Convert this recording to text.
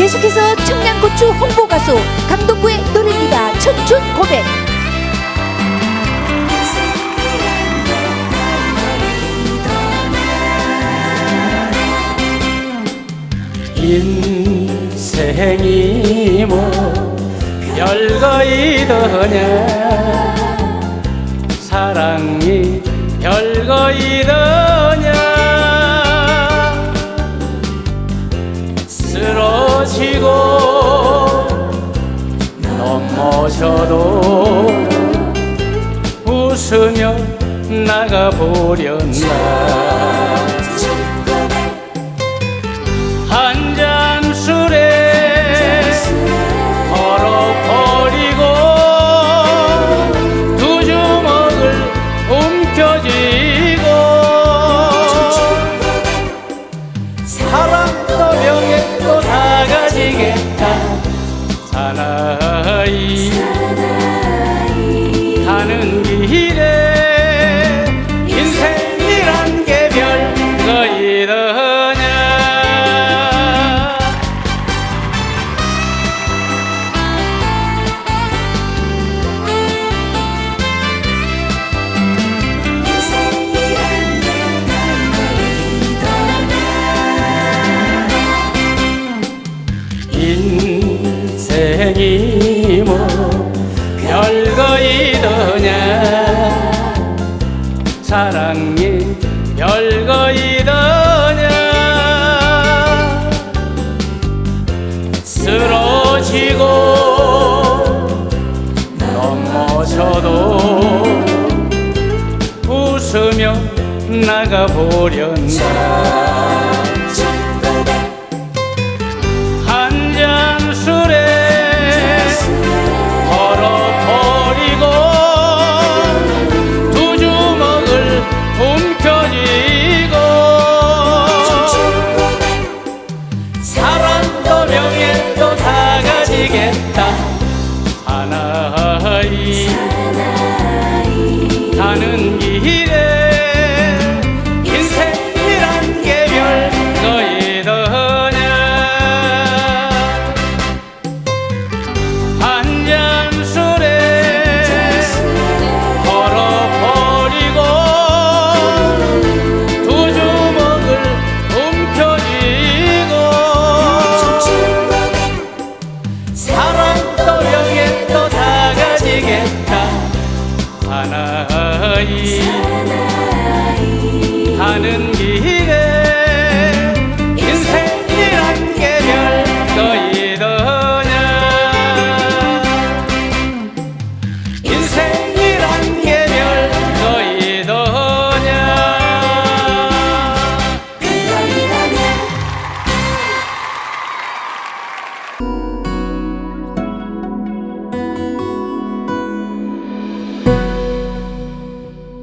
계속해서 청양고추 홍보 가수 강동구의 노래입니다. 청춘 고백. 인생이 뭐 별거이더냐 사랑이 별거이더냐 쓰러지고 넘어져도 웃으며 나가보렸나 가지겠다 사나이. 가는 길에 사랑이 별거이더냐? 쓰러지고 넘어져도 웃으며 나가보렸나 하나이. 가는 길에 하나이. 가는 길에